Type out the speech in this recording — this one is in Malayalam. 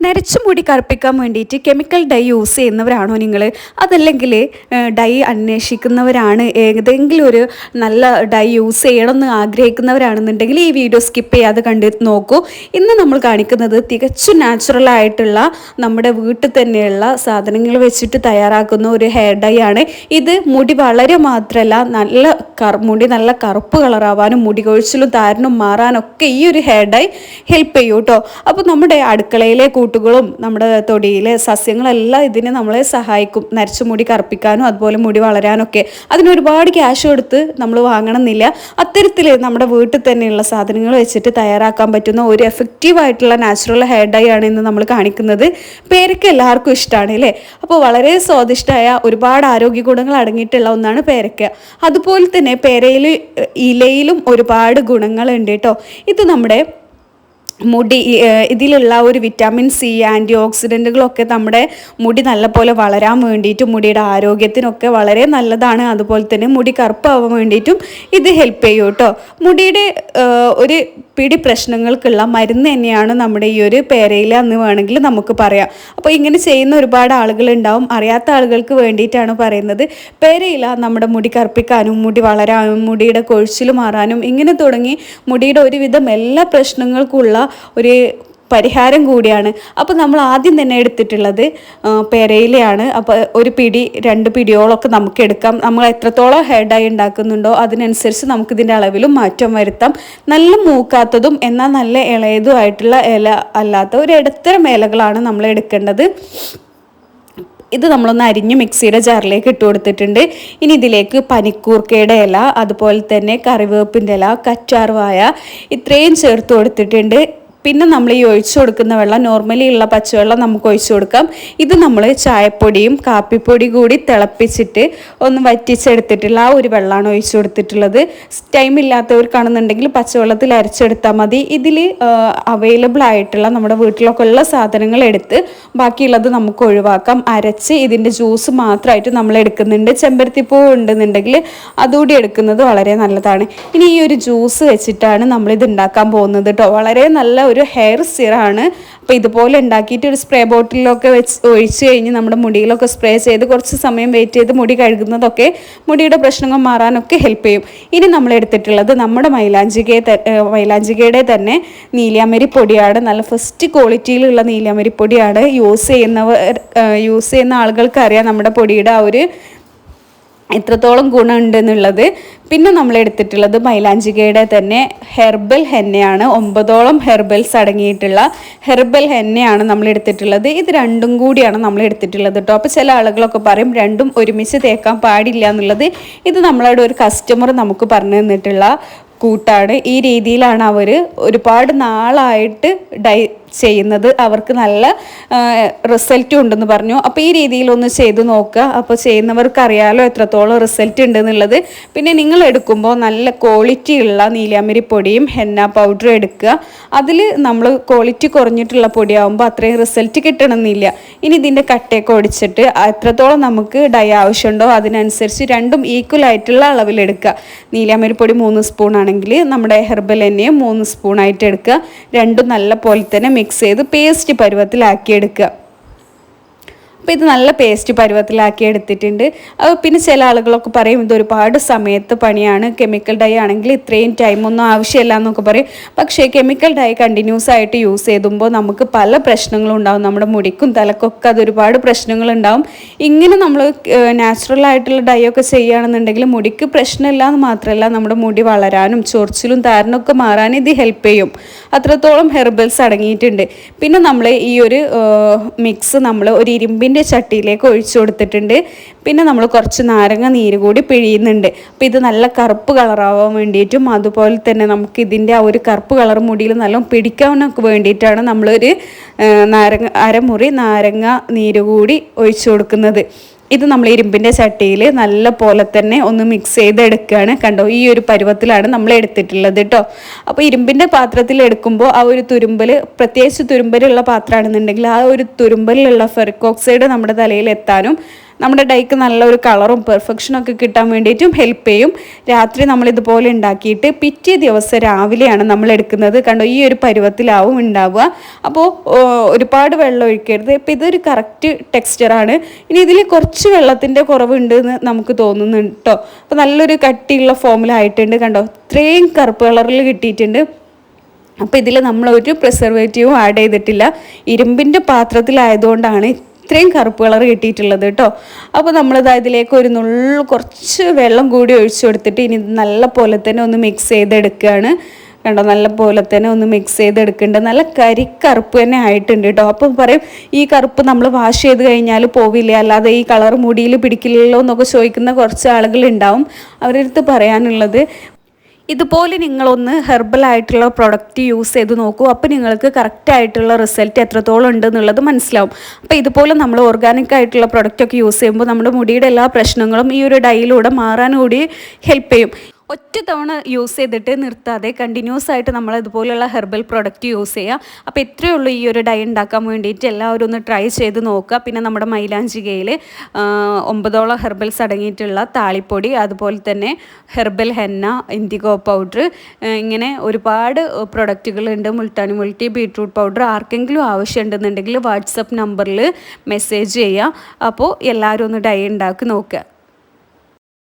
നരച്ച മുടി കറുപ്പിക്കാൻ വേണ്ടിയിട്ട് കെമിക്കൽ ഡൈ യൂസ് ചെയ്യുന്നവരാണോ നിങ്ങൾ? അതല്ലെങ്കിൽ ഡൈ അന്വേഷിക്കുന്നവരാണ്? ഏതെങ്കിലും ഒരു നല്ല ഡൈ യൂസ് ചെയ്യണമെന്ന് ആഗ്രഹിക്കുന്നവരാണെന്നുണ്ടെങ്കിൽ ഈ വീഡിയോ സ്കിപ്പ് ചെയ്യാതെ കണ്ട് നോക്കൂ. ഇന്ന് നമ്മൾ കാണിക്കുന്നത് തികച്ചും നാച്ചുറൽ ആയിട്ടുള്ള നമ്മുടെ വീട്ടിൽ തന്നെയുള്ള സാധനങ്ങൾ വെച്ചിട്ട് തയ്യാറാക്കുന്ന ഒരു ഹെയർ ഡൈ ആണ്. ഇത് മുടി വളരെ മാത്രമല്ല നല്ല മുടി നല്ല കറുപ്പ് കളറാവാനും മുടി കൊഴിച്ചിലും താരനും മാറാനൊക്കെ ഈ ഒരു ഹെയർ ഡൈ ഹെൽപ്പ് ചെയ്യൂ കേട്ടോ അപ്പോൾ നമ്മുടെ അടുക്കളയിലെ കൂട്ടുകളും നമ്മുടെ തൊടിയിലെ സസ്യങ്ങളെല്ലാം ഇതിനെ നമ്മളെ സഹായിക്കും. നരച്ച മുടി കറുപ്പിക്കാനും അതുപോലെ മുടി വളരാനൊക്കെ അതിനൊരുപാട് ക്യാഷ് കൊടുത്ത് നമ്മൾ വാങ്ങണമെന്നില്ല. അത്തരത്തിൽ നമ്മുടെ വീട്ടിൽ തന്നെയുള്ള സാധനങ്ങൾ വെച്ചിട്ട് തയ്യാറാക്കാൻ പറ്റുന്ന ഒരു എഫക്റ്റീവ് ആയിട്ടുള്ള നാച്ചുറൽ ഹെയർ ഡൈ ആണ് ഇന്ന് നമ്മൾ കാണിക്കുന്നത്. പേരയ്ക്ക് എല്ലാവർക്കും ഇഷ്ടമാണ് അല്ലേ? അപ്പോൾ വളരെ സ്വാദിഷ്ടമായ ഒരുപാട് ആരോഗ്യ ഗുണങ്ങൾ അടങ്ങിയിട്ടുള്ള ഒന്നാണ് പേരയ്ക്ക. അതുപോലെ തന്നെ പേരയിൽ ഇലയിലും ഒരുപാട് ഗുണങ്ങളുണ്ട് കേട്ടോ. ഇത് നമ്മുടെ മുടി ഇതിലുള്ള ഒരു വിറ്റാമിൻ സി ആന്റി ഓക്സിഡന്റുകളൊക്കെ നമ്മുടെ മുടി നല്ലപോലെ വളരാൻ വേണ്ടിയിട്ടും മുടിയുടെ ആരോഗ്യത്തിനൊക്കെ വളരെ നല്ലതാണ്. അതുപോലെ തന്നെ മുടി കറുപ്പാവാൻ വേണ്ടിയിട്ടും ഇത് ഹെൽപ്പ് ചെയ്യും കേട്ടോ മുടിയുടെ ഒരു പിടി പ്രശ്നങ്ങൾക്കുള്ള മരുന്ന് തന്നെയാണ് നമ്മുടെ ഈ ഒരു പേരയില എന്ന് വേണമെങ്കിൽ നമുക്ക് പറയാം. അപ്പോൾ ഇങ്ങനെ ചെയ്യുന്ന ഒരുപാട് ആളുകളുണ്ടാവും. അറിയാത്ത ആളുകൾക്ക് വേണ്ടിയിട്ടാണ് പറയുന്നത്. പേരയില നമ്മുടെ മുടി കറുപ്പിക്കാനും മുടി വളരാനും മുടിയുടെ കൊഴിച്ചിൽ മാറാനും ഇങ്ങനെ തുടങ്ങി മുടിയുടെ ഒരുവിധം എല്ലാ പ്രശ്നങ്ങൾക്കുള്ള ഒരു പരിഹാരം കൂടിയാണ്. അപ്പോൾ നമ്മൾ ആദ്യം തന്നെ എടുത്തിട്ടുള്ളത് പെരയിലെയാണ്. അപ്പോൾ ഒരു പിടി രണ്ട് പിടിയോളമൊക്കെ നമുക്ക് എടുക്കാം. നമ്മൾ എത്രത്തോളം ഹെഡായി ഉണ്ടാക്കുന്നുണ്ടോ അതിനനുസരിച്ച് നമുക്കിതിന്റെ അളവിലും മാറ്റം വരുത്താം. നല്ല മൂക്കാത്തതും എന്നാൽ നല്ല ഇളയതും ആയിട്ടുള്ള ഇല അല്ലാത്ത ഒരു ഇടത്തരം ഇലകളാണ് നമ്മൾ എടുക്കേണ്ടത്. ഇത് നമ്മളൊന്ന് അരിഞ്ഞ് മിക്സിയുടെ ജാറിലേക്ക് ഇട്ട് കൊടുത്തിട്ടുണ്ട്. ഇനി ഇതിലേക്ക് പനിക്കൂർക്കയുടെ ഇല അതുപോലെ തന്നെ കറിവേപ്പിന്റെ ഇല കറ്റാർവായ ഇത്രയും ചേർത്ത് കൊടുത്തിട്ടുണ്ട്. പിന്നെ നമ്മൾ ഈ ഒഴിച്ചു കൊടുക്കുന്ന വെള്ളം നോർമലി ഉള്ള പച്ചവെള്ളം നമുക്ക് ഒഴിച്ചു കൊടുക്കാം. ഇത് നമ്മൾ ചായപ്പൊടിയും കാപ്പിപ്പൊടി കൂടി തിളപ്പിച്ചിട്ട് ഒന്ന് വറ്റിച്ചെടുത്തിട്ടുള്ള ആ ഒരു വെള്ളമാണ് ഒഴിച്ചു കൊടുത്തിട്ടുള്ളത്. ടൈം ഇല്ലാത്തവർക്കാണെന്നുണ്ടെങ്കിൽ പച്ചവെള്ളത്തിൽ അരച്ചെടുത്താൽ മതി. ഇതിൽ അവൈലബിൾ ആയിട്ടുള്ള നമ്മുടെ വീട്ടിലൊക്കെ ഉള്ള സാധനങ്ങൾ എടുത്ത് ബാക്കിയുള്ളത് നമുക്ക് ഒഴിവാക്കാം. അരച്ച് ഇതിന്റെ ജ്യൂസ് മാത്രമായിട്ട് നമ്മൾ എടുക്കുന്നുണ്ട്. ചെമ്പരത്തിപ്പൂ ഉണ്ടെന്നുണ്ടെങ്കിൽ അതുകൂടി എടുക്കുന്നത് വളരെ നല്ലതാണ്. ഇനി ഈ ഒരു ജ്യൂസ് വെച്ചിട്ടാണ് നമ്മളിത് ഉണ്ടാക്കാൻ പോകുന്നത് കേട്ടോ വളരെ നല്ല ഒരു ഹെയർ സിറാണ് അപ്പോൾ ഇതുപോലെ ഉണ്ടാക്കിയിട്ട് ഒരു സ്പ്രേ ബോട്ടിലൊക്കെ വെച്ച് ഒഴിച്ച് കഴിഞ്ഞ് നമ്മുടെ മുടിയിലൊക്കെ സ്പ്രേ ചെയ്ത് കുറച്ച് സമയം വെയിറ്റ് ചെയ്ത് മുടി കഴുകുന്നതൊക്കെ മുടിയുടെ പ്രശ്നങ്ങൾ മാറാനൊക്കെ ഹെൽപ്പ് ചെയ്യും. ഇനി നമ്മൾ എടുത്തിട്ടുള്ളത് നമ്മുടെ മൈലാഞ്ചികയെ മൈലാഞ്ചികയുടെ തന്നെ നീലിയാമരി പൊടിയാണ്. നല്ല ഫസ്റ്റ് ക്വാളിറ്റിയിലുള്ള നീലിയാമരി പൊടിയാണ് യൂസ് ചെയ്യുന്നവർ യൂസ് ചെയ്യുന്ന ആളുകൾക്കറിയാം നമ്മുടെ പൊടിയുടെ ആ ഒരു എത്രത്തോളം ഗുണമുണ്ടെന്നുള്ളത് പിന്നെ നമ്മൾ എടുത്തിട്ടുള്ളത് മൈലാഞ്ചികയുടെ തന്നെ ഹെർബൽ ഹെന്നയാണ്. ഒമ്പതോളം ഹെർബൽസ് അടങ്ങിയിട്ടുള്ള ഹെർബൽ ഹെന്നയാണ് നമ്മൾ എടുത്തിട്ടുള്ളത്. ഇത് രണ്ടും കൂടിയാണ് നമ്മൾ എടുത്തിട്ടുള്ളത് കേട്ടോ. അപ്പോൾ ചില ആളുകളൊക്കെ പറയും രണ്ടും ഒരുമിച്ച് തേക്കാൻ പാടില്ല എന്നുള്ളത്. ഇത് നമ്മളവിടെ ഒരു കസ്റ്റമർ നമുക്ക് പറഞ്ഞു തന്നിട്ടുള്ള കൂട്ടാണ്. ഈ രീതിയിലാണ് അവർ ഒരുപാട് നാളായിട്ട് ഡൈ ചെയ്യുന്നത് അവർക്ക് നല്ല റിസൾട്ടും ഉണ്ടെന്ന് പറഞ്ഞു. അപ്പോൾ ഈ രീതിയിലൊന്ന് ചെയ്ത് നോക്കുക. അപ്പോൾ ചെയ്യുന്നവർക്ക് അറിയാലോ എത്രത്തോളം റിസൾട്ട് ഉണ്ടെന്നുള്ളത് പിന്നെ നിങ്ങൾ എടുക്കുമ്പോൾ നല്ല ക്വാളിറ്റി ഉള്ള നീലാമരി പൊടിയും ഹെന്ന പൗഡറും എടുക്കുക. അതിൽ നമ്മൾ ക്വാളിറ്റി കുറഞ്ഞിട്ടുള്ള പൊടിയാകുമ്പോൾ അത്രയും റിസൾട്ട് കിട്ടണമെന്നില്ല. ഇനി ഇതിന്റെ കട്ടയൊക്കെ ഒടിച്ചിട്ട് എത്രത്തോളം നമുക്ക് ഡൈ ആവശ്യമുണ്ടോ അതിനനുസരിച്ച് രണ്ടും ഈക്വൽ ആയിട്ടുള്ള അളവിലെടുക്കുക നീലാമരി പൊടി മൂന്ന് സ്പൂൺ ആണെങ്കിൽ നമ്മുടെ ഹെർബൽ എണ്ണയും മൂന്ന് സ്പൂൺ ആയിട്ട് എടുക്കുക. രണ്ടും നല്ല പോലെ തന്നെ മിക്സ് ചെയ്ത് പേസ്റ്റ് പരുവത്തിലാക്കി എടുക്കുക അപ്പോൾ ഇത് നല്ല പേസ്റ്റ് പരുവത്തിലാക്കി എടുത്തിട്ടുണ്ട്. പിന്നെ ചില ആളുകളൊക്കെ പറയും ഇത് ഒരുപാട് സമയത്ത് പണിയാണ്. കെമിക്കൽ ഡൈ ആണെങ്കിൽ ഇത്രയും ടൈമൊന്നും ആവശ്യമില്ല എന്നൊക്കെ പറയും. പക്ഷേ കെമിക്കൽ ഡൈ കണ്ടിന്യൂസ് ആയിട്ട് യൂസ് ചെയ്തുമ്പോൾ നമുക്ക് പല പ്രശ്നങ്ങളും ഉണ്ടാവും. നമ്മുടെ മുടിക്കും തലക്കൊക്കെ അത് ഒരുപാട് പ്രശ്നങ്ങളുണ്ടാവും ഇങ്ങനെ നമ്മൾ നാച്ചുറൽ ആയിട്ടുള്ള ഡൈ ഒക്കെ ചെയ്യുകയാണെന്നുണ്ടെങ്കിൽ മുടിക്ക് പ്രശ്നമില്ല എന്ന് മാത്രമല്ല നമ്മുടെ മുടി വളരാനും ചൊറിച്ചിലും താരനൊക്കെ മാറാനും ഇത് ഹെൽപ്പ് ചെയ്യും. അത്രത്തോളം ഹെർബൽസ് അടങ്ങിയിട്ടുണ്ട്. പിന്നെ നമ്മൾ ഈ ഒരു മിക്സ് നമ്മൾ ഒരു ഇരുമ്പിന്റെ ചട്ടിയിലേക്ക് ഒഴിച്ചു കൊടുത്തിട്ടുണ്ട്. പിന്നെ നമ്മൾ കുറച്ച് നാരങ്ങ നീര് കൂടി പിഴിയുന്നുണ്ട്. അപ്പോൾ ഇത് നല്ല കറുപ്പ് കളറാവാൻ വേണ്ടിയിട്ടും അതുപോലെ തന്നെ നമുക്ക് ഇതിന്റെ ആ ഒരു കറുപ്പ് കളർ മുടിയിൽ നല്ല പിടിക്കാനൊക്കെ വേണ്ടിയിട്ടാണ് നമ്മളൊരു നാരങ്ങ അരമുറി നാരങ്ങ നീര് കൂടി ഒഴിച്ചു കൊടുക്കുന്നത്. ഇത് നമ്മൾ ഇരുമ്പിന്റെ ചട്ടിയിൽ നല്ല പോലെ തന്നെ ഒന്ന് മിക്സ് ചെയ്തെടുക്കുകയാണ്. കണ്ടോ ഈ ഒരു പരുവത്തിലാണ് നമ്മൾ എടുത്തിട്ടുള്ളത് കേട്ടോ അപ്പോൾ ഇരുമ്പിന്റെ പാത്രത്തിൽ എടുക്കുമ്പോൾ ആ ഒരു തുരുമ്പൽ പ്രത്യേകിച്ച് തുരുമ്പലുള്ള പാത്രമാണെന്നുണ്ടെങ്കിൽ ആ ഒരു തുരുമ്പലിലുള്ള ഫെറിക്കോക്സൈഡ് നമ്മുടെ തലയിൽ എത്താനും നമ്മുടെ ഡൈക്ക് നല്ലൊരു കളറും പെർഫെക്ഷനും ഒക്കെ കിട്ടാൻ വേണ്ടിയിട്ടും ഹെൽപ്പ് ചെയ്യും. രാത്രി നമ്മൾ ഇതുപോലെ ഉണ്ടാക്കിയിട്ട് പിറ്റേ ദിവസം രാവിലെയാണ് നമ്മൾ എടുക്കുന്നത്. കണ്ടോ ഈ ഒരു പരുവത്തിലാവും ഉണ്ടാവുക. അപ്പോൾ ഒരുപാട് വെള്ളം ഒഴിക്കരുത്. ഇപ്പം ഇതൊരു കറക്റ്റ് ടെക്സ്ചറാണ് ഇനി ഇതിൽ കുറച്ച് വെള്ളത്തിന്റെ കുറവുണ്ട് എന്ന് നമുക്ക് തോന്നുന്നുണ്ട് കേട്ടോ അപ്പോൾ നല്ലൊരു കട്ടിയുള്ള ഫോമിലായിട്ടുണ്ട് കണ്ടോ. ഇത്രയും കറുപ്പ് കളറിൽ കിട്ടിയിട്ടുണ്ട്. അപ്പോൾ ഇതിൽ നമ്മൾ ഒരു പ്രിസർവേറ്റീവും ആഡ് ചെയ്തിട്ടില്ല. ഇരുമ്പിന്റെ പാത്രത്തിലായതുകൊണ്ടാണ് ഇത്രയും കറുപ്പ് കളർ കിട്ടിയിട്ടുള്ളത് കേട്ടോ. അപ്പോൾ നമ്മളിത് ഇതിലേക്ക് ഒരു നുള്ളു കുറച്ച് വെള്ളം കൂടി ഒഴിച്ചു കൊടുത്തിട്ട് ഇനി നല്ല പോലെ തന്നെ ഒന്ന് മിക്സ് ചെയ്തെടുക്കുകയാണ് കണ്ടോ? നല്ല പോലെ തന്നെ ഒന്ന് മിക്സ് ചെയ്തെടുക്കുന്നുണ്ട് നല്ല കരി കറുപ്പ് തന്നെ ആയിട്ടുണ്ട് കേട്ടോ. അപ്പം പറയും ഈ കറുപ്പ് നമ്മൾ വാഷ് ചെയ്ത് കഴിഞ്ഞാൽ പോവില്ല? അല്ലാതെ ഈ കളർ മുടിയിൽ പിടിക്കില്ലല്ലോ എന്നൊക്കെ ചോദിക്കുന്ന കുറച്ച് ആളുകൾ ഉണ്ടാവും അവരുടെ അടുത്ത് പറയാനുള്ളത് ഇതുപോലെ നിങ്ങളൊന്ന് ഹെർബൽ ആയിട്ടുള്ള പ്രൊഡക്റ്റ് യൂസ് ചെയ്ത് നോക്കൂ. അപ്പോൾ നിങ്ങൾക്ക് കറക്റ്റായിട്ടുള്ള റിസൾട്ട് എത്രത്തോളം ഉണ്ട് എന്നുള്ളത് മനസ്സിലാവും. അപ്പോൾ ഇതുപോലെ നമ്മൾ ഓർഗാനിക് ആയിട്ടുള്ള പ്രൊഡക്റ്റ് ഒക്കെ യൂസ് ചെയ്യുമ്പോൾ നമ്മുടെ മുടിയുടെ എല്ലാ പ്രശ്നങ്ങളും ഈ ഒരു ഡൈയിലൂടെ മാറാൻ കൂടി ഹെൽപ്പ് ചെയ്യും. ഒറ്റ തവണ യൂസ് ചെയ്തിട്ട് നിർത്താതെ കണ്ടിന്യൂസ് ആയിട്ട് നമ്മൾ ഇതുപോലുള്ള ഹെർബൽ പ്രൊഡക്റ്റ് യൂസ് ചെയ്യുക അപ്പോൾ എത്രയേ ഉള്ളൂ ഈ ഒരു ഡൈ ഉണ്ടാക്കാൻ വേണ്ടിയിട്ട് എല്ലാവരും ഒന്ന് ട്രൈ ചെയ്ത് നോക്കുക. പിന്നെ നമ്മുടെ മൈലാഞ്ചികയിൽ ഒമ്പതോളം ഹെർബൽസ് അടങ്ങിയിട്ടുള്ള താളിപ്പൊടി അതുപോലെ തന്നെ ഹെർബൽ ഹെന്ന ഇൻഡിഗോ പൗഡർ ഇങ്ങനെ ഒരുപാട് പ്രൊഡക്റ്റുകളുണ്ട് മുൾട്ടാനി മുൾട്ടി ബീട്രൂട്ട് പൗഡർ ആർക്കെങ്കിലും ആവശ്യമുണ്ടെന്നുണ്ടെങ്കിൽ വാട്സപ്പ് നമ്പറിൽ മെസ്സേജ് ചെയ്യുക അപ്പോൾ എല്ലാവരും ഒന്ന് ഡൈ ഉണ്ടാക്കി നോക്കുക.